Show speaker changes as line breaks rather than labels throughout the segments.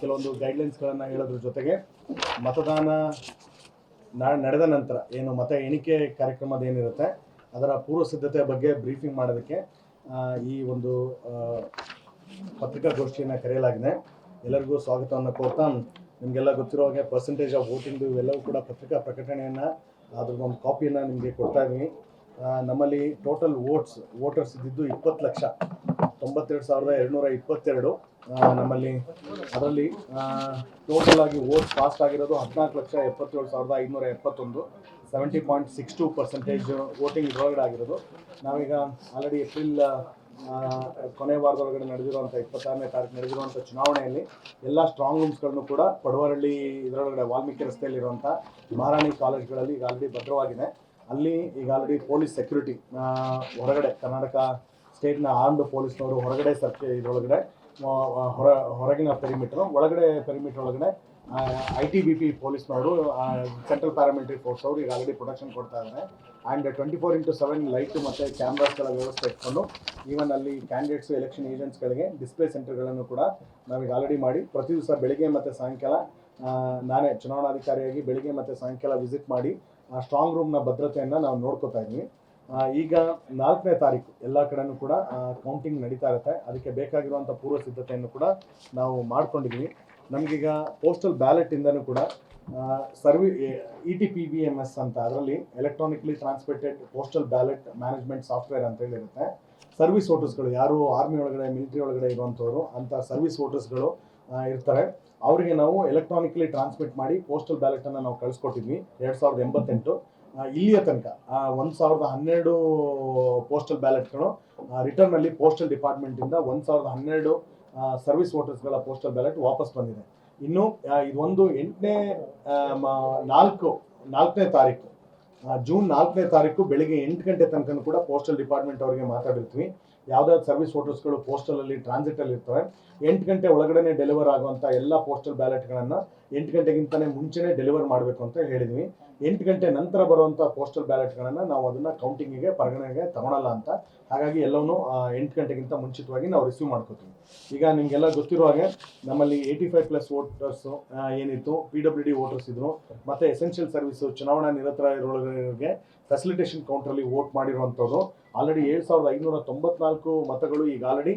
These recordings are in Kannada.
ಕೆಲವೊಂದು ಗೈಡ್ಲೈನ್ಸ್ಗಳನ್ನು ಹೇಳೋದ್ರ ಜೊತೆಗೆ ಮತದಾನ ನಡೆದ ನಂತರ ಏನು ಮತ ಎಣಿಕೆ ಕಾರ್ಯಕ್ರಮದ ಏನಿರುತ್ತೆ, ಅದರ ಪೂರ್ವ ಸಿದ್ಧತೆ ಬಗ್ಗೆ ಬ್ರೀಫಿಂಗ್ ಮಾಡೋದಕ್ಕೆ ಈ ಒಂದು ಪತ್ರಿಕಾಗೋಷ್ಠಿಯನ್ನು ಕರೆಯಲಾಗಿದೆ. ಎಲ್ಲರಿಗೂ ಸ್ವಾಗತವನ್ನು ಕೋರ್ತಾ ನಿಮಗೆಲ್ಲ ಗೊತ್ತಿರೋ ಹಾಗೆ ಪರ್ಸೆಂಟೇಜ್ ಆಫ್ ವೋಟಿಂಗ್ದು ಇವೆಲ್ಲವೂ ಕೂಡ ಪತ್ರಿಕಾ ಪ್ರಕಟಣೆಯನ್ನು ಅದ್ರ ಒಂದು ಕಾಪಿಯನ್ನು ನಿಮಗೆ ಕೊಡ್ತಾ ಇದ್ದೀನಿ. ನಮ್ಮಲ್ಲಿ ಟೋಟಲ್ ವೋಟ್ಸ್ ವೋಟರ್ಸ್ ಇದ್ದಿದ್ದು ಇಪ್ಪತ್ತು ಲಕ್ಷ. ತೊಂಬತ್ತೆರಡು ಸಾವಿರದ ಎರಡುನೂರ ಇಪ್ಪತ್ತೆರಡು. ನಮ್ಮಲ್ಲಿ, ಅದರಲ್ಲಿ ಟೋಟಲ್ ಆಗಿ ವೋಟ್ ಪಾಸ್ಟ್ ಆಗಿರೋದು ಹದಿನಾಲ್ಕು ಲಕ್ಷ ಎಪ್ಪತ್ತೇಳು ಸಾವಿರದ ಐದುನೂರ ಎಪ್ಪತ್ತೊಂದು. Seventy point six two percentage voting ಇದರೊಳಗಡೆ ಆಗಿರೋದು. ನಾವೀಗ ಆಲ್ರೆಡಿ ಏಪ್ರಿಲ್ ಕೊನೆ ವಾರದೊಳಗಡೆ ನಡೆದಿರುವಂಥ ಇಪ್ಪತ್ತಾರನೇ ತಾರೀಕು ನಡೆದಿರುವಂಥ ಚುನಾವಣೆಯಲ್ಲಿ ಎಲ್ಲ ಸ್ಟ್ರಾಂಗ್ ರೂಮ್ಸ್ಗಳನ್ನು ಕೂಡ ಪಡವರಳ್ಳಿ ಇದರೊಳಗಡೆ ವಾಲ್ಮೀಕಿ ರಸ್ತೆಯಲ್ಲಿರುವಂಥ ಮಹಾರಾಣಿ ಕಾಲೇಜ್ಗಳಲ್ಲಿ ಈಗ ಆಲ್ರೆಡಿ ಭದ್ರವಾಗಿದೆ. ಅಲ್ಲಿ ಈಗ ಆಲ್ರೆಡಿ ಪೊಲೀಸ್ ಸೆಕ್ಯೂರಿಟಿ ಹೊರಗಡೆ ಕರ್ನಾಟಕ ಸ್ಟೇಟ್ನ ಆರ್ಮ್ಡ್ ಪೊಲೀಸ್ನವರು ಹೊರಗಡೆ ಸರ್ಚ್ ಇದರೊಳಗಡೆ ಹೊರ ಹೊರಗಿನ ಪೆರಿಮೀಟರ್ ಒಳಗಡೆ ಪೆರಿಮೀಟರ್ ಒಳಗಡೆ ಐ ಟಿ ಬಿ ಪಿ ಪೊಲೀಸ್ನವರು ಸೆಂಟ್ರಲ್ ಪ್ಯಾರಾಮಿಲಿಟರಿ ಫೋರ್ಸ್ ಅವರು ಈಗ ಆಲ್ರೆಡಿ ಪ್ರೊಟೆಕ್ಷನ್ ಕೊಡ್ತಾ ಇದ್ದಾರೆ. And twenty four into seven light ಮತ್ತು ಕ್ಯಾಮ್ರಾಸ್ಗಳ ವ್ಯವಸ್ಥೆ ಇಟ್ಕೊಂಡು ಈವನ್ ಅಲ್ಲಿ ಕ್ಯಾಂಡಿಡೇಟ್ಸ್ ಎಲೆಕ್ಷನ್ ಏಜೆಂಟ್ಸ್ಗಳಿಗೆ ಡಿಸ್ಪ್ಲೇ ಸೆಂಟರ್ಗಳನ್ನು ಕೂಡ ನಾವೀಗ ಆಲ್ರೆಡಿ ಮಾಡಿ ಪ್ರತಿ ದಿವಸ ಬೆಳಿಗ್ಗೆ ಮತ್ತು ಸಾಯಂಕಾಲ ನಾನೇ ಚುನಾವಣಾಧಿಕಾರಿಯಾಗಿ ಬೆಳಿಗ್ಗೆ ಮತ್ತು ಸಾಯಂಕಾಲ ವಿಸಿಟ್ ಮಾಡಿ ಆ ಸ್ಟ್ರಾಂಗ್ ರೂಮ್ನ ಭದ್ರತೆಯನ್ನು ನಾವು ನೋಡ್ಕೋತಾ ಇದ್ವಿ. ಆ, ಈಗ ನಾಲ್ಕನೇ ತಾರೀಕು ಎಲ್ಲ ಕಡೆನೂ ಕೂಡ ಕೌಂಟಿಂಗ್ ನಡೀತಾ ಇರುತ್ತೆ. ಅದಕ್ಕೆ ಬೇಕಾಗಿರುವಂಥ ಪೂರ್ವ ಸಿದ್ಧತೆಯನ್ನು ಕೂಡ ನಾವು ಮಾಡ್ಕೊಂಡಿದ್ದೀವಿ ನಮಗೀಗ ಪೋಸ್ಟಲ್ ಬ್ಯಾಲೆಟಿಂದನೂ ಕೂಡ ಸರ್ವಿ E T P B M S ಅಂತ ಅದರಲ್ಲಿ electronically transmitted postal ballot management software ಅಂತ ಹೇಳಿರುತ್ತೆ. ಸರ್ವಿಸ್ ವೋಟರ್ಸ್ಗಳು ಯಾರು ಆರ್ಮಿ ಒಳಗಡೆ ಮಿಲಿಟರಿ ಒಳಗಡೆ ಇರುವಂಥವ್ರು ಅಂಥ ಸರ್ವಿಸ್ ವೋಟರ್ಸ್ಗಳು ಇರ್ತಾರೆ. ಅವರಿಗೆ ನಾವು ಎಲೆಕ್ಟ್ರಾನಿಕ್ಲಿ ಟ್ರಾನ್ಸ್ಮಿಟ್ ಮಾಡಿ ಪೋಸ್ಟಲ್ ಬ್ಯಾಲೆಟನ್ನು ನಾವು ಕಳಿಸ್ಕೊಟ್ಟಿದ್ವಿ ಎರಡು ಸಾವಿರದ ಎಂಬತ್ತೆಂಟು. ಇಲ್ಲಿಯ ತನಕ ಒಂದು ಸಾವಿರದ ಹನ್ನೆರಡು ಪೋಸ್ಟಲ್ ಬ್ಯಾಲೆಟ್ಗಳು ರಿಟರ್ನಲ್ಲಿ ಪೋಸ್ಟಲ್ ಡಿಪಾರ್ಟ್ಮೆಂಟಿಂದ ಒಂದು ಸಾವಿರದ ಹನ್ನೆರಡು ಸರ್ವಿಸ್ ವೋಟರ್ಸ್ಗಳ ಪೋಸ್ಟಲ್ ಬ್ಯಾಲೆಟ್ ವಾಪಸ್ ಬಂದಿದೆ. ಇನ್ನು ಇದೊಂದು ಎಂಟನೇ ನಾಲ್ಕು, ನಾಲ್ಕನೇ ತಾರೀಕು ಜೂನ್ ನಾಲ್ಕನೇ ತಾರೀಕು ಬೆಳಿಗ್ಗೆ ಎಂಟು ಗಂಟೆ ತನಕ ಕೂಡ ಪೋಸ್ಟಲ್ ಡಿಪಾರ್ಟ್ಮೆಂಟ್ ಅವರಿಗೆ ಮಾತಾಡಿರ್ತೀವಿ. ಯಾವ್ದಾದ್ರು ಸರ್ವಿಸ್ ವೋಟರ್ಸ್ಗಳು ಪೋಸ್ಟಲಲ್ಲಿ ಟ್ರಾನ್ಸಿಟಲ್ಲಿ ಇರ್ತವೆ, ಎಂಟು ಗಂಟೆ ಒಳಗಡೆನೆ ಡೆಲಿವರ್ ಆಗುವಂತ ಎಲ್ಲ ಪೋಸ್ಟಲ್ ಬ್ಯಾಲೆಟ್ಗಳನ್ನು ಎಂಟು ಗಂಟೆಗಿಂತಲೇ ಮುಂಚೆನೇ ಡೆಲಿವರ್ ಮಾಡಬೇಕು ಅಂತ ಹೇಳಿದ್ವಿ. ಎಂಟು ಗಂಟೆ ನಂತರ ಬರುವಂಥ ಪೋಸ್ಟಲ್ ಬ್ಯಾಲೆಟ್ಗಳನ್ನು ನಾವು ಅದನ್ನು ಕೌಂಟಿಂಗಿಗೆ ಪರಿಗಣನೆಗೆ ತಗೊಳಲ್ಲ ಅಂತ. ಹಾಗಾಗಿ ಎಲ್ಲವೂ ಎಂಟು ಗಂಟೆಗಿಂತ ಮುಂಚಿತವಾಗಿ ನಾವು ರಿಸೀವ್ ಮಾಡ್ಕೋತೀವಿ. ಈಗ ನಿಮಗೆಲ್ಲ ಗೊತ್ತಿರೋ ಹಾಗೆ ನಮ್ಮಲ್ಲಿ ಏಯ್ಟಿ ಫೈವ್ ಪ್ಲಸ್ ವೋಟರ್ಸು ಏನಿತ್ತು ಪಿ ಡಬ್ಲ್ಯೂ ಡಿ ವೋಟರ್ಸ್ ಇದ್ರು, ಮತ್ತು ಎಸೆನ್ಷಿಯಲ್ ಸರ್ವಿಸು ಚುನಾವಣಾ ನಿರತರ ಇರೋರಿಗೆ ಫೆಸಿಲಿಟೇಷನ್ ಕೌಂಟ್ರಲ್ಲಿ ವೋಟ್ ಮಾಡಿರುವಂಥವ್ರು. ಆಲ್ರೆಡಿ ಏಳು ಸಾವಿರದ ಐನೂರ ತೊಂಬತ್ನಾಲ್ಕು ಮತಗಳು ಈಗ ಆಲ್ರೆಡಿ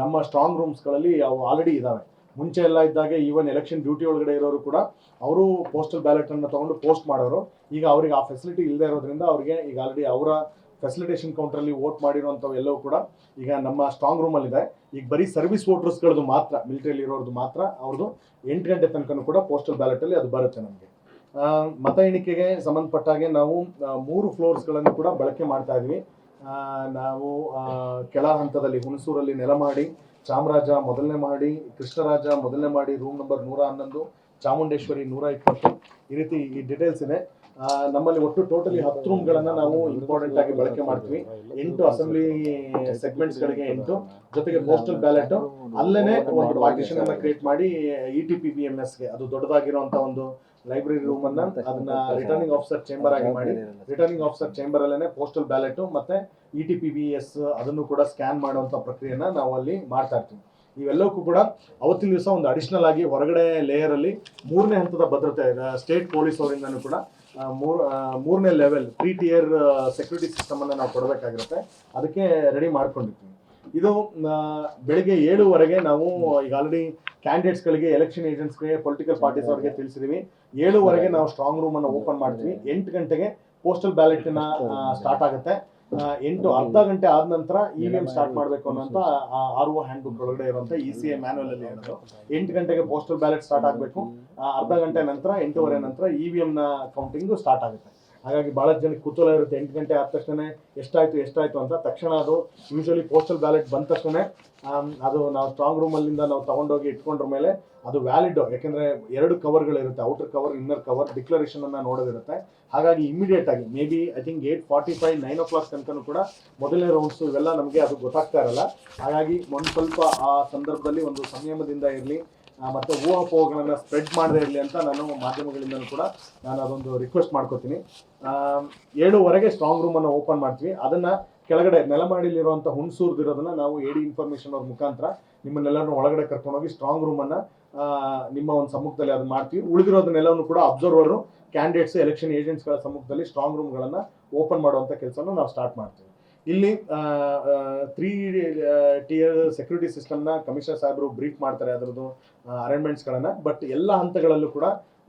ನಮ್ಮ ಸ್ಟ್ರಾಂಗ್ ರೂಮ್ಸ್ಗಳಲ್ಲಿ ಅವು ಆಲ್ರೆಡಿ ಇದ್ದಾವೆ ಮುಂಚೆ ಎಲ್ಲ ಇದ್ದಾಗೆ ಈವನ್ ಎಲೆಕ್ಷನ್ ಡ್ಯೂಟಿ ಒಳಗಡೆ ಇರೋರು ಕೂಡ ಅವರು ಪೋಸ್ಟಲ್ ಬ್ಯಾಲೆಟನ್ನು ತಗೊಂಡು ಪೋಸ್ಟ್ ಮಾಡೋರು. ಈಗ ಅವರಿಗೆ ಆ ಫೆಸಿಲಿಟಿ ಇಲ್ಲದೆ ಇರೋದ್ರಿಂದ ಅವರಿಗೆ ಈಗ ಆಲ್ರೆಡಿ ಅವರ ಫೆಸಿಲಿಟೇಷನ್ ಕೌಂಟ್ರಲ್ಲಿ ವೋಟ್ ಮಾಡಿರುವಂಥವು ಎಲ್ಲವೂ ಕೂಡ ಈಗ ನಮ್ಮ ಸ್ಟ್ರಾಂಗ್ ರೂಮಲ್ಲಿದೆ ಈಗ ಬರೀ ಸರ್ವಿಸ್ ವೋಟರ್ಸ್ಗಳದ್ದು ಮಾತ್ರ ಮಿಲಿಟರಿಯಲ್ಲಿ ಇರೋರ್ದು ಮಾತ್ರ ಅವ್ರದ್ದು ಎಂಟು ಗಂಟೆ ತನಕನೂ ಕೂಡ ಪೋಸ್ಟಲ್ ಬ್ಯಾಲೆಟಲ್ಲಿ ಅದು ಬರುತ್ತೆ ನಮಗೆ. ಮತ ಎಣಿಕೆಗೆ ಸಂಬಂಧಪಟ್ಟ ಹಾಗೆ ನಾವು ಮೂರು ಫ್ಲೋರ್ಸ್ಗಳನ್ನು ಕೂಡ ಬಳಕೆ ಮಾಡ್ತಾ ಇದ್ವಿ. ಆ, ನಾವು ಕೆಳ ಹಂತದಲ್ಲಿ ಹುಣಸೂರಲ್ಲಿ ನೆಲಮಾಡಿ ಚಾಮರಾಜ ಮೊದಲನೇ ಮಾಡಿ, ಕೃಷ್ಣರಾಜ ಮೊದಲನೇ ಮಾಡಿ ರೂಮ್ ನಂಬರ್ ನೂರ ಹನ್ನೊಂದು, ಚಾಮುಂಡೇಶ್ವರಿ ನೂರ ಇಪ್ಪತ್ತು. ಈ ರೀತಿ ಈ ಡೀಟೇಲ್ಸ್ ಇದೆ. ನಮ್ಮಲ್ಲಿ ಒಟ್ಟು ಟೋಟಲಿ ಹತ್ತು ರೂಮ್ಗಳನ್ನು ನಾವು ಇಂಪಾರ್ಟೆಂಟ್ ಆಗಿ ಬಳಕೆ ಮಾಡ್ತೀವಿ. ಎಂಟು ಅಸೆಂಬ್ಲಿ ಸೆಗ್ಮೆಂಟ್ಸ್ ಗಳಿಗೆ ಎಂಟು. ಜೊತೆಗೆ ಪೋಸ್ಟಲ್ ಬ್ಯಾಲೆಟ್ ಅಲ್ಲೇನೆ ಒಂದು ಪಾರ್ಟಿಷನ್ ಕ್ರಿಯೇಟ್ ಮಾಡಿ E T P B M ಎಸ್ಗೆ. ಅದು ದೊಡ್ಡದಾಗಿರುವಂತಹ ಒಂದು ಲೈಬ್ರರಿ ರೂಮ್ ಅನ್ನ ಅದನ್ನ ರಿಟರ್ನಿಂಗ್ ಆಫೀಸರ್ ಚೇಂಬರ್ ಆಗಿ ಮಾಡಿ. ರಿಟರ್ನಿಂಗ್ ಆಫೀಸರ್ ಚೇಂಬರ್ ಅಲ್ಲೇನೆ ಪೋಸ್ಟಲ್ ಬ್ಯಾಲೆಟ್ ಮತ್ತೆ E T P B S ಅದನ್ನು ಕೂಡ ಸ್ಕ್ಯಾನ್ ಮಾಡುವಂತ ಪ್ರಕ್ರಿಯೆನ ನಾವು ಅಲ್ಲಿ ಮಾಡ್ತಾ ಇರ್ತೀವಿ. ಇವೆಲ್ಲಕ್ಕೂ ಕೂಡ ಅವತ್ತಿನ ದಿವಸ ಒಂದು ಅಡಿಷನಲ್ ಆಗಿ ಹೊರಗಡೆ ಲೇಯರ್ ಅಲ್ಲಿ ಮೂರನೇ ಹಂತದ ಭದ್ರತೆ ಸ್ಟೇಟ್ ಪೊಲೀಸ್ ಅವರಿಂದನೂ ಕೂಡ ಮೂರ್ ಮೂರನೇ level three tier security system ಅನ್ನ ನಾವು ಕೊಡಬೇಕಾಗಿರುತ್ತೆ. ಅದಕ್ಕೆ ರೆಡಿ ಮಾಡ್ಕೊಂಡಿರ್ತೀವಿ. ಇದು ಬೆಳಿಗ್ಗೆ ಏಳುವರೆಗೆ ನಾವು ಈಗ ಆಲ್ರೆಡಿ ಕ್ಯಾಂಡಿಡೇಟ್ಸ್ಗಳಿಗೆ ಎಲೆಕ್ಷನ್ ಏಜೆಂಟ್ಸ್ಗೆ ಪೊಲಿಟಿಕಲ್ ಪಾರ್ಟೀಸ್ ಅವರಿಗೆ ತಿಳಿಸಿದೀವಿ. ಏಳುವರೆಗೆ ನಾವು ಸ್ಟ್ರಾಂಗ್ ರೂಮ್ ಅನ್ನು ಓಪನ್ ಮಾಡ್ತೀವಿ. ಎಂಟು ಗಂಟೆಗೆ ಪೋಸ್ಟಲ್ ಬ್ಯಾಲೆಟ್ನ ಸ್ಟಾರ್ಟ್ ಆಗುತ್ತೆ. ಎಂಟು ಅರ್ಧ ಗಂಟೆ ಆದ ನಂತರ ಇ ವಿ ಎಂ ಸ್ಟಾರ್ಟ್ ಮಾಡಬೇಕು ಅನ್ನೋಂಥ ಆರ್ ಒ ಹ್ಯಾಂಡ್ ಬುಕ್ ಒಳಗಡೆ ಇರುವಂತ ಇ ಸಿ ಎ ಮ್ಯಾನುವಲ್ ಅಲ್ಲಿ ಇರೋದು. ಎಂಟು ಗಂಟೆಗೆ ಪೋಸ್ಟಲ್ ಬ್ಯಾಲೆಟ್ ಸ್ಟಾರ್ಟ್ ಆಗಬೇಕು. ಅರ್ಧ ಗಂಟೆ ನಂತರ ಎಂಟೂವರೆ ನಂತರ ಇ ವಿ ನ ಕೌಂಟಿಂಗ್ ಸ್ಟಾರ್ಟ್ ಆಗುತ್ತೆ. ಹಾಗಾಗಿ ಭಾಳ ಜನಕ್ಕೆ ಕುತೂಹಲ ಇರುತ್ತೆ. ಎಂಟು ಗಂಟೆ ಆದ ತಕ್ಷಣ ಎಷ್ಟಾಯಿತು ಎಷ್ಟಾಯಿತು ಅಂತ. ತಕ್ಷಣ ಅದು ಯೂಶಲಿ ಪೋಸ್ಟಲ್ ಬ್ಯಾಲೆಟ್ ಬಂದ ತಕ್ಷಣ ಅದು ನಾವು ಸ್ಟ್ರಾಂಗ್ ರೂಮಲ್ಲಿಂದ ನಾವು ತೊಗೊಂಡೋಗಿ ಇಟ್ಕೊಂಡ್ರ ಮೇಲೆ ಅದು ವ್ಯಾಲಿಡ್ ಯಾಕೆಂದರೆ ಎರಡು ಕವರ್ಗಳಿರುತ್ತೆ outer cover inner cover declaration ಅನ್ನ ನೋಡೋದಿರುತ್ತೆ. ಹಾಗಾಗಿ ಇಮಿಡಿಯೇಟ್ ಆಗಿ may be I think eight forty five nine o'clock ತನಕನೂ ಕೂಡ ಮೊದಲನೇ ರೌಂಡ್ಸ್ ಇವೆಲ್ಲ ನಮಗೆ ಅದು ಗೊತ್ತಾಗ್ತಾ ಇರಲ್ಲ. ಹಾಗಾಗಿ ಒಂದು ಸ್ವಲ್ಪ ಆ ಸಂದರ್ಭದಲ್ಲಿ ಒಂದು ಸಂಯಮದಿಂದ ಇರಲಿ. ಮತ್ತೆ ಊಹಾಪೋಹಗಳನ್ನ ಸ್ಪ್ರೆಡ್ ಮಾಡದೇ ಇರಲಿ ಅಂತ ನಾನು ಮಾಧ್ಯಮಗಳಿಂದಲೂ ಕೂಡ ನಾನು ಅದೊಂದು ರಿಕ್ವೆಸ್ಟ್ ಮಾಡ್ಕೋತೀನಿ. ಏಳುವರೆಗೆ ಸ್ಟ್ರಾಂಗ್ ರೂಮ್ ಅನ್ನು ಓಪನ್ ಮಾಡ್ತೀವಿ. ಅದನ್ನ ಕೆಳಗಡೆ ನೆಲಮಾಡಿಲಿರುವಂಥ ಹುಣಸೂರ್ದಿರೋದನ್ನ ನಾವು ಎಡಿ ಇನ್ಫಾರ್ಮೇಶನ್ ಅವ್ರ ಮುಖಾಂತರ ನಿಮ್ಮನ್ನೆಲ್ಲರನ್ನು ಒಳಗಡೆ ಕರ್ಕೊಂಡೋಗಿ ಸ್ಟ್ರಾಂಗ್ ರೂಮ್ ಅನ್ನ ನಿಮ್ಮ ಒಂದು ಸಮ್ಮುಖದಲ್ಲಿ ಅದನ್ನ ಮಾಡ್ತೀವಿ. ಉಳಿದಿರೋದನ್ನೆಲ್ಲವನ್ನು ಕೂಡ ಅಬ್ಸರ್ವರ್ ಕ್ಯಾಂಡಿಡೇಟ್ಸ್ ಎಲೆಕ್ಷನ್ ಏಜೆಂಟ್ಸ್ಗಳ ಸಮ್ಮುಖದಲ್ಲಿ ಸ್ಟ್ರಾಂಗ್ ರೂಮ್ಗಳನ್ನು ಓಪನ್ ಮಾಡುವಂತ ಕೆಲಸವನ್ನು ನಾವು ಸ್ಟಾರ್ಟ್ ಮಾಡ್ತೀವಿ. ಇಲ್ಲಿ ತ್ರೀ ಟಿಯರ್ ಸೆಕ್ಯೂರಿಟಿ ಸಿಸ್ಟಮ್ನ ಕಮಿಷನರ್ ಸಾಹೇಬರು ಬ್ರೀಫ್ ಮಾಡ್ತಾರೆ ಅದರದ್ದು ಅರೇಂಜ್ಮೆಂಟ್ಸ್ಗಳನ್ನು ಬಟ್ ಎಲ್ಲ ಹಂತಗಳಲ್ಲೂ ಕೂಡ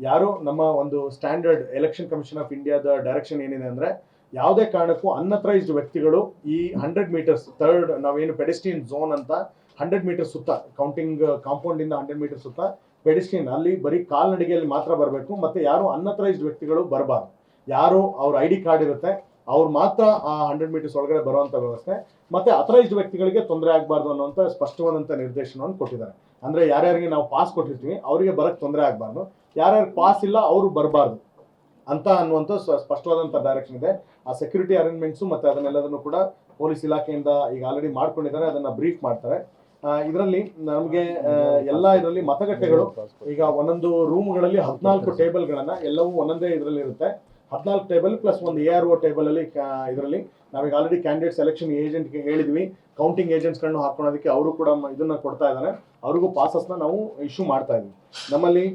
ಯಾರು ನಮ್ಮ ಒಂದು ಸ್ಟ್ಯಾಂಡರ್ಡ್ ಎಲೆಕ್ಷನ್ ಕಮಿಷನ್ ಆಫ್ ಇಂಡಿಯಾದ ಡೈರೆಕ್ಷನ್ ಏನಿದೆ ಅಂದ್ರೆ, ಯಾವುದೇ ಕಾರಣಕ್ಕೂ ಅನ್ಅಥರೈಸ್ಡ್ ವ್ಯಕ್ತಿಗಳು ಈ ಹಂಡ್ರೆಡ್ ಮೀಟರ್ಸ್ ಥರ್ಡ್ ನಾವೇನು ಪೆಡೆಸ್ಟಿಯನ್ ಝೋನ್ ಅಂತ ಹಂಡ್ರೆಡ್ ಮೀಟರ್ ಸುತ್ತ ಕೌಂಟಿಂಗ್ ಕಾಂಪೌಂಡ್ ಇಂದ ಹಂಡ್ರೆಡ್ ಮೀಟರ್ ಸುತ್ತ ಪೆಡೆಸ್ಟಿಯನ್ ಅಲ್ಲಿ ಬರೀ ಕಾಲ್ನಡಿಗೆಯಲ್ಲಿ ಮಾತ್ರ ಬರಬೇಕು. ಮತ್ತೆ ಯಾರು ಅನ್ಅಥರೈಸ್ಡ್ ವ್ಯಕ್ತಿಗಳು ಬರಬಾರ್ದು. ಯಾರು ಅವ್ರ ಐ ಡಿ ಕಾರ್ಡ್ ಇರುತ್ತೆ ಅವ್ರು ಮಾತ್ರ ಆ ಹಂಡ್ರೆಡ್ ಮೀಟರ್ಸ್ ಒಳಗಡೆ ಬರುವಂತ ವ್ಯವಸ್ಥೆ. ಮತ್ತೆ ಅಥರೈಸ್ಡ್ ವ್ಯಕ್ತಿಗಳಿಗೆ ತೊಂದರೆ ಆಗಬಾರ್ದು ಅನ್ನುವಂಥ ಸ್ಪಷ್ಟವಾದಂತ ನಿರ್ದೇಶನವನ್ನು ಕೊಟ್ಟಿದ್ದಾರೆ. ಅಂದ್ರೆ ಯಾರ್ಯಾರಿಗೆ ನಾವು ಪಾಸ್ ಕೊಟ್ಟಿರ್ತೀವಿ, ಅವರಿಗೆ ಬರಕ್ ತೊಂದರೆ ಆಗಬಾರ್ದು. ಯಾರ್ಯಾರು ಪಾಸ್ ಇಲ್ಲ, ಅವರು ಬರಬಾರ್ದು ಅಂತ ಅನ್ನುವಂಥ ಸ್ಪಷ್ಟವಾದಂಥ ಡೈರೆಕ್ಷನ್ ಇದೆ. ಆ ಸೆಕ್ಯೂರಿಟಿ ಅರೇಂಜ್ಮೆಂಟ್ಸು ಮತ್ತೆ ಅದನ್ನೆಲ್ಲದನ್ನು ಕೂಡ ಪೊಲೀಸ್ ಇಲಾಖೆಯಿಂದ ಈಗ ಆಲ್ರೆಡಿ ಮಾಡ್ಕೊಂಡಿದ್ದಾರೆ, ಅದನ್ನ ಬ್ರೀಫ್ ಮಾಡ್ತಾರೆ. ಇದರಲ್ಲಿ ನಮಗೆ ಎಲ್ಲ ಇದರಲ್ಲಿ ಮತಗಟ್ಟೆಗಳು, ಈಗ ಒಂದೊಂದು ರೂಮ್ಗಳಲ್ಲಿ ಹದಿನಾಲ್ಕು ಟೇಬಲ್ಗಳನ್ನ ಎಲ್ಲವೂ ಒಂದೊಂದೇ ಇದರಲ್ಲಿ ಇರುತ್ತೆ ಹದಿನಾಲ್ಕು ಟೇಬಲ್ ಪ್ಲಸ್ ಒಂದು ಎ ಆರ್ ಒ ಟೇಬಲ್ ಅಲ್ಲಿ ಇದರಲ್ಲಿ. ನಾವೀಗ ಆಲ್ರೆಡಿ ಕ್ಯಾಂಡಿಡೇಟ್ ಸೆಲೆಕ್ಷನ್ ಏಜೆಂಟ್ಗೆ ಹೇಳಿದ್ವಿ. ಕೌಂಟಿಂಗ್ ಏಜೆಂಟ್ಸ್ಗಳನ್ನು ಹಾಕೊಳ್ಳೋದಕ್ಕೆ ಅವರು ಕೂಡ ಇದನ್ನ ಕೊಡ್ತಾ ಇದ್ದಾರೆ ಅವ್ರಿಗೂ ಪಾಸಸ್ನ ನಾವು ಇಶ್ಯೂ ಮಾಡ್ತಾ ಇದ್ವಿ. ನಮ್ಮಲ್ಲಿ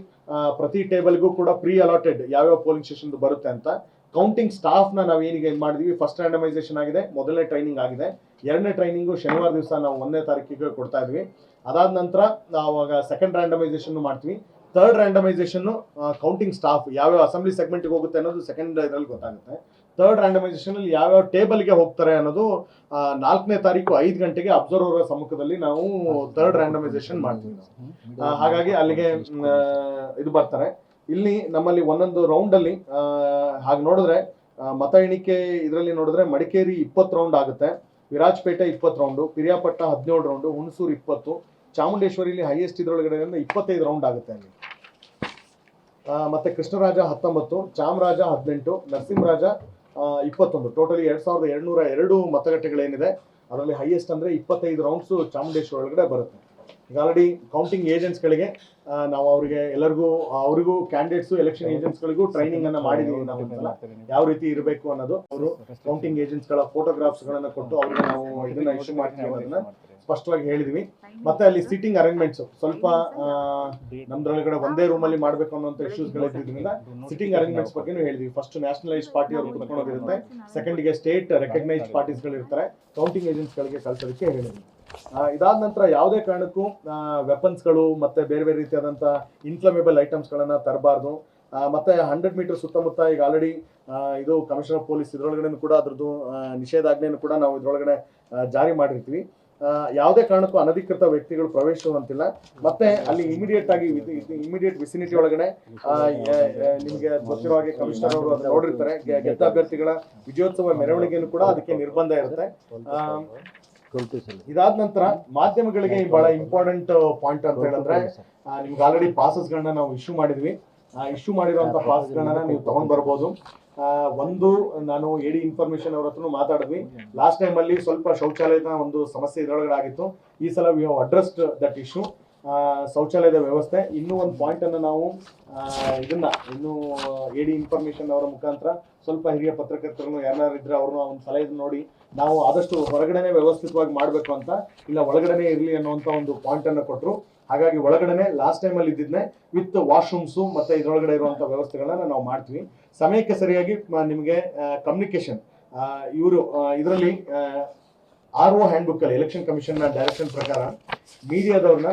ಪ್ರತಿ ಟೇಬಲ್ಗೂ ಕೂಡ ಪ್ರೀ ಅಲಾಟೆಡ್ ಯಾವ್ಯಾವ ಪೋಲಿಂಗ್ ಸ್ಟೇಷನ್ ಬರುತ್ತೆ ಅಂತ. ಕೌಂಟಿಂಗ್ ಸ್ಟಾಫ್ನ ನಾವು ಏನಿಗೆ ಇದು ಮಾಡಿದ್ವಿ? ಫಸ್ಟ್ ರ್ಯಾಂಡಮೈಸೇಷನ್ ಆಗಿದೆ, ಮೊದಲನೇ ಟ್ರೈನಿಂಗ್ ಆಗಿದೆ. ಎರಡನೇ ಟ್ರೈನಿಂಗು ಶನಿವಾರ ದಿವಸ ನಾವು ಒಂದನೇ ತಾರೀಕಿಗೆ ಕೊಡ್ತಾ ಇದ್ವಿ. ಅದಾದ ನಂತರ ನಾವು ಸೆಕೆಂಡ್ ರ್ಯಾಂಡಮೈಸೇಷನ್ ಮಾಡ್ತೀವಿ. ಥರ್ಡ್ ರ್ಯಾಂಡಮೈಸೇಷನ್ ಕೌಂಟಿಂಗ್ ಸ್ಟಾಫ್ ಯಾವ್ಯಾವ ಅಸೆಂಬ್ಲಿ ಸೆಗ್ಮೆಂಟ್ಗೆ ಹೋಗುತ್ತೆ ಅನ್ನೋದು ಸೆಕೆಂಡ್ ಇದರಲ್ಲಿ ಗೊತ್ತಾಗುತ್ತೆ. ಥರ್ಡ್ ರ್ಯಾಂಡಮೈಸೇಷನ್ ಅಲ್ಲಿ ಯಾವ್ಯಾವ ಟೇಬಲ್ಗೆ ಹೋಗ್ತಾರೆ ಅನ್ನೋದು ನಾಲ್ಕನೇ ತಾರೀಕು ಐದು ಗಂಟೆಗೆ ಅಬ್ಸರ್ವರ್ ಸಮ್ಮುಖದಲ್ಲಿ ನಾವು ಥರ್ಡ್ ರ್ಯಾಂಡಮೈಸೇಷನ್ ಮಾಡ್ತೀವಿ ನಾವು. ಹಾಗಾಗಿ ಅಲ್ಲಿಗೆ ಇದು ಬರ್ತಾರೆ. ಇಲ್ಲಿ ನಮ್ಮಲ್ಲಿ ಒಂದೊಂದು ರೌಂಡ್ ಅಲ್ಲಿ ಹಾಗೆ ನೋಡಿದ್ರೆ ಮತ ಎಣಿಕೆ ಇದರಲ್ಲಿ ನೋಡಿದ್ರೆ ಮಡಿಕೇರಿ ಇಪ್ಪತ್ತು ರೌಂಡ್ ಆಗುತ್ತೆ. ವಿರಾಜಪೇಟೆ ಇಪ್ಪತ್ತು ರೌಂಡು ಪಿರಿಯಾಪಟ್ಟ ಹದಿನೇಳು ರೌಂಡು ಹುಣಸೂರು ಇಪ್ಪತ್ತು ಚಾಮುಂಡೇಶ್ವರಿಲಿ ಹೈಯೆಸ್ಟ್ ಇದರೊಳಗಡೆ ಇಪ್ಪತ್ತೈದು ರೌಂಡ್ ಆಗುತ್ತೆ ಅಲ್ಲಿ. ಮತ್ತೆ ಕೃಷ್ಣರಾಜ ಹತ್ತೊಂಬತ್ತು, ಚಾಮರಾಜ ಹದಿನೆಂಟು, ನರಸಿಂಹರಾಜ ಇಪ್ಪತ್ತೊಂದು. ಟೋಟಲಿ ಎರಡು ಸಾವಿರದ ಎರಡ್ನೂರ ಎರಡು ಮತಗಟ್ಟೆಗಳೇನಿದೆ, ಅದರಲ್ಲಿ ಹೈಯೆಸ್ಟ್ ಅಂದ್ರೆ ಇಪ್ಪತ್ತೈದು ರೌಂಡ್ಸು ಚಾಮುಂಡೇಶ್ವರಿ ಒಳಗಡೆ ಬರುತ್ತೆ. ಈಗ ಆಲ್ರೆಡಿ ಕೌಂಟಿಂಗ್ ಏಜೆಂಟ್ಸ್ಗಳಿಗೆ ನಾವು ಅವರಿಗೆ ಎಲ್ಲರಿಗೂ ಅವರಿಗೂ ಕ್ಯಾಂಡಿಡೇಟ್ಸ್ ಎಲೆಕ್ಷನ್ ಏಜೆಂಟ್ಸ್ಗಳಿಗೂ ಟ್ರೈನಿಂಗ್ ಅನ್ನ ಮಾಡಿದ್ವಿ ನಾವು ಯಾವ ರೀತಿ ಇರಬೇಕು ಅನ್ನೋದು ಅವರು ಕೌಂಟಿಂಗ್ ಏಜೆಂಟ್ಸ್ಗಳ ಫೋಟೋಗ್ರಾಫ್ಸ್ ಗಳನ್ನ ಕೊಟ್ಟು ಅವ್ರಿಗೆ ನಾವು ಇದನ್ನ ಇಶ್ಯೂ ಮಾಡ್ತೀವಿ ಅದನ್ನ ಸ್ಪಷ್ಟವಾಗಿ ಹೇಳಿದ್ವಿ. ಮತ್ತೆ ಅಲ್ಲಿ ಸೀಟಿಂಗ್ ಅರೇಂಜ್ಮೆಂಟ್ಸ್ ಸ್ವಲ್ಪ ನಮ್ದ್ರೊಳಗಡೆ ಒಂದೇ ರೂಮ್ ಅಲ್ಲಿ ಮಾಡ್ಬೇಕು ಅನ್ನೋಂಥ ಇಶ್ಯೂಸ್ ಗಳಿದ್ರಿಂದ ಸಿಟಿಂಗ್ ಅರೇಂಜ್ಮೆಂಟ್ಸ್ ಬಗ್ಗೆನೂ ಹೇಳಿದ್ವಿ. ಫಸ್ಟ್ ನ್ಯಾಷನಲೈಸ್ ಪಾರ್ಟಿ ಅವರು ಕುತ್ಕೊಳ್ಳೋದಿರುತ್ತೆ ಸೆಕೆಂಡ್ಗೆ ಸ್ಟೇಟ್ ರೆಕಗ್ನೈಸ್ಡ್ ಪಾರ್ಟೀಸ್ಗಳು ಇರ್ತಾರೆ. ಕೌಂಟಿಂಗ್ ಏಜೆಂಟ್ಸ್ ಗಳಿಗೆ ಕಳ್ಸೋದಕ್ಕೆ ಹೇಳಿದ್ವಿ. ಇದಾದ ನಂತರ ಯಾವುದೇ ಕಾರಣಕ್ಕೂ ವೆಪನ್ಸ್ಗಳು ಮತ್ತೆ ಬೇರೆ ಬೇರೆ ರೀತಿಯಾದಂಥ ಇನ್ಫ್ಲಮೇಬಲ್ ಐಟಮ್ಸ್ ಗಳನ್ನ ತರಬಾರ್ದು. ಮತ್ತೆ ಹಂಡ್ರೆಡ್ ಮೀಟರ್ ಸುತ್ತಮುತ್ತ ಈಗ ಆಲ್ರೆಡಿ ಇದು ಕಮಿಷನರ್ ಪೊಲೀಸ್ ಇದ್ರೊಳಗಡೆ ಕೂಡ ಅದ್ರದ್ದು ನಿಷೇಧಾಜ್ಞೆಯನ್ನು ಕೂಡ ನಾವು ಇದ್ರೊಳಗಡೆ ಜಾರಿ ಮಾಡಿರ್ತೀವಿ. ಯಾವುದೇ ಕಾರಣಕ್ಕೂ ಅನಧಿಕೃತ ವ್ಯಕ್ತಿಗಳು ಪ್ರವೇಶಿಸುವಂತಿಲ್ಲ. ಮತ್ತೆ ಅಲ್ಲಿ ಇಮಿಡಿಯೇಟ್ ಆಗಿ ಇಮಿಡಿಯೇಟ್ ವಿಸಿನಿಟಿ ಒಳಗಡೆ ನಿಮಗೆ ಗೊತ್ತಿರೋ ಹಾಗೆ ಕಮಿಷನರ್ ಅವರು ನೋಡಿರ್ತಾರೆ. ಗೆದ್ದ ಅಭ್ಯರ್ಥಿಗಳ ವಿಜಯೋತ್ಸವ ಮೆರವಣಿಗೆಯನ್ನು ಕೂಡ ಅದಕ್ಕೆ ನಿರ್ಬಂಧ ಇರುತ್ತೆ. ಇದಾದ ನಂತರ ಮಾಧ್ಯಮಗಳಿಗೆ ಬಹಳ ಇಂಪಾರ್ಟೆಂಟ್ ಪಾಯಿಂಟ್ ಅಂತ ಹೇಳಿದ್ರೆ ನಿಮ್ಗೆ ಆಲ್ರೆಡಿ ಪಾಸಸ್ ಗಳನ್ನ ನಾವು ಇಶ್ಯೂ ಮಾಡಿದ್ವಿ. ಇಶ್ಯೂ ಮಾಡಿರುವಂತ ಪಾಸ್ ಗಳನ್ನ ನೀವು ತಗೊಂಡ್ ಬರ್ಬೋದು. ಆ, ಒಂದು ನಾನು ಎಡಿ ಇನ್ಫಾರ್ಮೇಶನ್ ಅವ್ರ ಹತ್ರ ಮಾತಾಡಿದ್ವಿ. ಲಾಸ್ಟ್ ಟೈಮ್ ಅಲ್ಲಿ ಸ್ವಲ್ಪ ಶೌಚಾಲಯದ ಒಂದು ಸಮಸ್ಯೆ ಇದ್ರೊಳಗಡೆ ಆಗಿತ್ತು. ಈ ಸಲ we have addressed that issue ಶೌಚಾಲಯದ ವ್ಯವಸ್ಥೆ. ಇನ್ನೂ ಒಂದು ಪಾಯಿಂಟ್ ಅನ್ನು ನಾವು ಇದನ್ನು, ಇನ್ನು ಡಿ ಇನ್ಫಾರ್ಮೇಶನ್ ಅವರ ಮುಖಾಂತರ ಸ್ವಲ್ಪ ಹಿರಿಯ ಪತ್ರಕರ್ತರನ್ನು ಯಾರು ಇದ್ರೆ ಅವ್ರನ್ನ ಒಂದು ಸಲಹೆ ನೋಡಿ, ನಾವು ಆದಷ್ಟು ಹೊರಗಡೆನೆ ವ್ಯವಸ್ಥಿತವಾಗಿ ಮಾಡಬೇಕು ಅಂತ, ಇಲ್ಲ ಒಳಗಡೆನೆ ಇರಲಿ ಅನ್ನುವಂತ ಒಂದು ಪಾಯಿಂಟ್ ಅನ್ನು ಕೊಟ್ಟರು ಹಾಗಾಗಿ ಒಳಗಡೆನೆ ಲಾಸ್ಟ್ ಟೈಮ್ ಅಲ್ಲಿ ಇದ್ದಿದ್ನೆ ವಿತ್ ವಾಶ್ರೂಮ್ಸು ಮತ್ತೆ ಇದರೊಳಗಡೆ ಇರುವಂತ ವ್ಯವಸ್ಥೆಗಳನ್ನ ನಾವು ಮಾಡ್ತೀವಿ. ಸಮಯಕ್ಕೆ ಸರಿಯಾಗಿ ನಿಮಗೆ ಕಮ್ಯುನಿಕೇಶನ್ ಇವರು ಇದರಲ್ಲಿ ಆರ್ ಒ ಹ್ಯಾಂಡ್ ಬುಕ್ ಅಲ್ಲಿ ಎಲೆಕ್ಷನ್ ಕಮಿಷನ್ನ ಡೈರೆಕ್ಷನ್ ಪ್ರಕಾರ ಮೀಡಿಯಾದವ್ರನ್ನ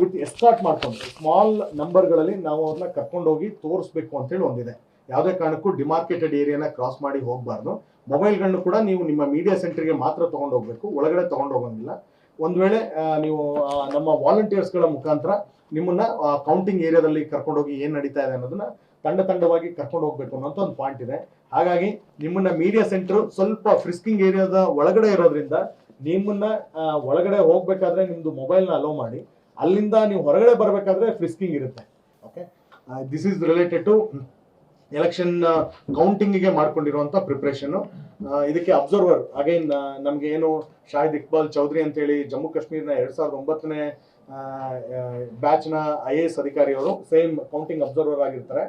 ವಿತ್ ಎಸ್ಟಾರ್ಟ್ ಮಾಡ್ಕೊಂಡು ಸ್ಮಾಲ್ ನಂಬರ್ಗಳಲ್ಲಿ ನಾವು ಅವ್ರನ್ನ ಕರ್ಕೊಂಡು ಹೋಗಿ ತೋರಿಸ್ಬೇಕು ಅಂತೇಳಿ ಒಂದಿದೆ. ಯಾವುದೇ ಕಾರಣಕ್ಕೂ ಡಿಮಾರ್ಕೆಟೆಡ್ ಏರಿಯಾನ ಕ್ರಾಸ್ ಮಾಡಿ ಹೋಗಬಾರ್ದು. ಮೊಬೈಲ್ಗಳನ್ನು ಕೂಡ ನೀವು ನಿಮ್ಮ ಮೀಡಿಯಾ ಸೆಂಟರ್ಗೆ ಮಾತ್ರ ತಗೊಂಡು ಹೋಗ್ಬೇಕು ಒಳಗಡೆ ತಗೊಂಡು ಹೋಗೋಂಗಿಲ್ಲ ಒಂದ್ ವೇಳೆ ನೀವು ನಮ್ಮ ವಾಲಂಟಿಯರ್ಸ್ಗಳ ಮುಖಾಂತರ ನಿಮ್ಮನ್ನ ಕೌಂಟಿಂಗ್ ಏರಿಯಾದಲ್ಲಿ ಕರ್ಕೊಂಡೋಗಿ ಏನು ನಡೀತಾ ಇದೆ ಅನ್ನೋದನ್ನ ತಂಡ ತಂಡವಾಗಿ ಕರ್ಕೊಂಡು ಹೋಗ್ಬೇಕು ಅನ್ನೋಂಥ ಒಂದು ಪಾಯಿಂಟ್ ಇದೆ. ಹಾಗಾಗಿ ನಿಮ್ಮನ್ನ ಮೀಡಿಯಾ ಸೆಂಟರ್ ಸ್ವಲ್ಪ ಫ್ರಿಸ್ಕಿಂಗ್ ಏರಿಯಾದ ಒಳಗಡೆ ಇರೋದ್ರಿಂದ ನಿಮ್ಮನ್ನ ಒಳಗಡೆ ಹೋಗ್ಬೇಕಾದ್ರೆ ನಿಮ್ದು ಮೊಬೈಲ್ನ ಅಲೋ ಮಾಡಿ. ಅಲ್ಲಿಂದ ನೀವು ಹೊರಗಡೆ ಬರಬೇಕಾದ್ರೆ ಫ್ರಿಸ್ಕಿಂಗ್ ಇರುತ್ತೆ. Okay this is related to election ಕೌಂಟಿಂಗ್ಗೆ ಮಾಡ್ಕೊಂಡಿರುವಂಥ ಪ್ರಿಪ್ರೇಷನ್ ಇದಕ್ಕೆ ಅಬ್ಸರ್ವರ್ ಅಗೈನ್ ನಮಗೆ ಏನು ಶಾಹಿದ್ ಇಕ್ಬಾಲ್ ಚೌಧರಿ ಅಂತೇಳಿ ಜಮ್ಮು ಕಾಶ್ಮೀರ್ನ ಎರಡ್ ಸಾವಿರದ ಒಂಬತ್ತನೇ ಬ್ಯಾಚ್ನ ಐ ಎ ಎಸ್ ಅಧಿಕಾರಿಯವರು ಸೇಮ್ ಕೌಂಟಿಂಗ್ ಅಬ್ಸರ್ವರ್ ಆಗಿರ್ತಾರೆ.